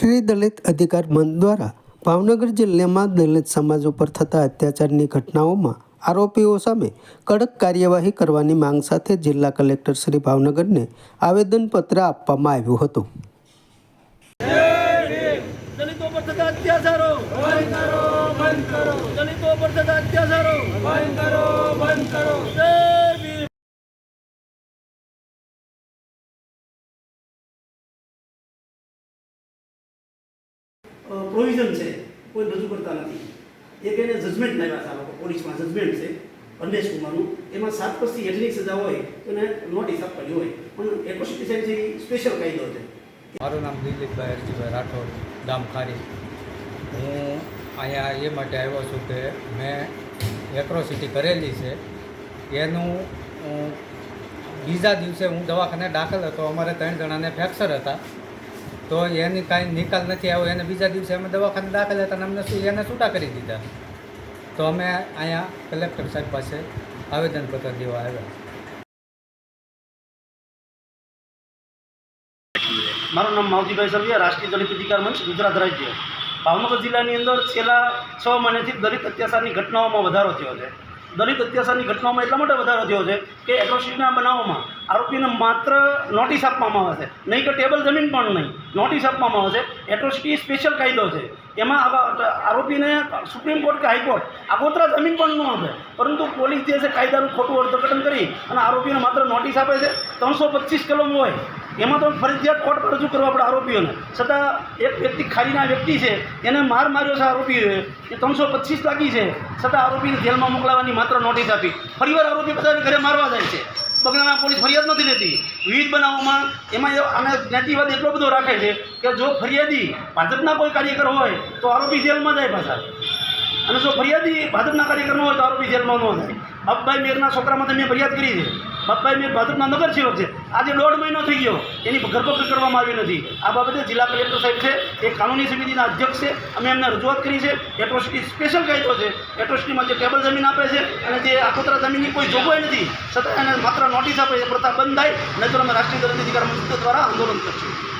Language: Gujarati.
રાષ્ટ્રીય દલિત અધિકાર મંચ દ્વારા ભાવનગર જિલ્લામાં દલિત સમાજ ઉપર થતા અત્યાચારની ઘટનાઓમાં આરોપીઓ સામે કડક કાર્યવાહી કરવાની માંગ સાથે જિલ્લા કલેક્ટર શ્રી ભાવનગરને આવેદનપત્ર આપવામાં આવ્યું હતું. અત્યાચારો બંધ કરો. દલિતો પર થતા અત્યાચારો બંધ કરો બંધ કરો. પ્રોવિઝન છે, કોઈ રજૂ કરતા નથી. એક એને જજમેન્ટ લાવ્યા હતા લોકો, પોલીસમાં જજમેન્ટ છે અરનેશ કુમારનું. એમાં સાત પછી હેઠળની સજા હોય, તો એને નોટિસ આપવાની હોય. પણ એટ્રોસિટી એ સ્પેશિયલ કાયદો છે મારું નામ દિલીપભાઈ હરજીભાઈ રાઠોડ ગામ ખારી હું અહીંયા એ માટે આવ્યો છું કે મેં એટ્રોસિટી કરેલી છે. એનું બીજા દિવસે હું દવાખાને દાખલ હતો. અમારે ત્રણ જણાને ફ્રેક્ચર હતા. તો એની કાંઈ નિકાલ નથી આવ્યો. એને બીજા દિવસે અમે દવાખાને દાખલ હતા અને અમને શું એને છૂટા કરી દીધા. તો અમે અહીંયા કલેક્ટર સાહેબ પાસે આવેદનપત્ર દેવા આવ્યા. મારું નામ માવજીભાઈ સરવિયા રાષ્ટ્રીય દલિત અધિકાર મંચ, ગુજરાત રાજ્ય. ભાવનગર જિલ્લાની અંદર છેલ્લા છ મહિનાથી દલિત અત્યાચારની ઘટનાઓમાં વધારો થયો છે. દલિત અત્યાચારની ઘટનાઓમાં એટલા માટે વધારો થયો છે કે એટ્રોસિટીના બનાવોમાં આરોપીને માત્ર નોટિસ આપવામાં આવે છે. નહીં કે ટેબલ જમીન પણ નહીં. નોટિસ આપવામાં આવે છે. એટ્રોસિટી સ્પેશિયલ કાયદો છે. એમાં આરોપીને સુપ્રીમ કોર્ટ કે હાઈકોર્ટ આગોતરા જમીન પણ ન આપે. પરંતુ પોલીસ જે છે કાયદાનું ખોટું અર્થઘટન કરી અને આરોપીને માત્ર નોટિસ આપે છે. ત્રણસો પચીસ કલમ હોય. એમાં તો ફરજિયાત કોર્ટ પર રજૂ કરવા પડે આરોપીઓને. છતાં એક વ્યક્તિ ખાલીના વ્યક્તિ છે. એને માર માર્યો છે આરોપીઓએ. એ ત્રણસો પચીસ લાગી છે. છતાં આરોપીને જેલમાં મોકલાવાની માત્ર નોટિસ આપી. ફરીવાર આરોપી બધાને ઘરે મારવા જાય છે. બગડાના પોલીસ ફરિયાદ નથી લેતી. વિવિધ બનાવોમાં એમાં એ- જ્ઞાતિવાદ એટલો બધો રાખે છે કે જો ફરિયાદી ભાજપના કોઈ કાર્યકર હોય તો આરોપી જેલમાં જાય પાછા. અને જો ફરિયાદી ભાજપના કાર્યકરનો હોય તો આરોપી જેલમાં ન જાય. બાપભાઈ મેરના છોકરામાં મેં ફરિયાદ કરી છે. મેર ભાજપના નગરસેવક છે. આજે દોઢ મહિનો થઈ ગયો. એની ધરપકડ કરવામાં આવી નથી. આ બાબતે જિલ્લા કલેક્ટર સાહેબ છે, એ કાનૂની સમિતિના અધ્યક્ષ છે. અમે એમને રજૂઆત કરી છે. એટ્રોસિટી સ્પેશિયલ કાયદો છે. એટ્રોસિટીમાં જે ટેબલ જમીન આપે છે અને જે આખોતરા જમીનની કોઈ જોગવાઈ નથી, છતાં એને માત્ર નોટિસ આપે છે. પ્રથા બંધ થાય નહીં તો અમે રાષ્ટ્રીય દલિત અધિકાર મંત્રી દ્વારા આંદોલન કરશું.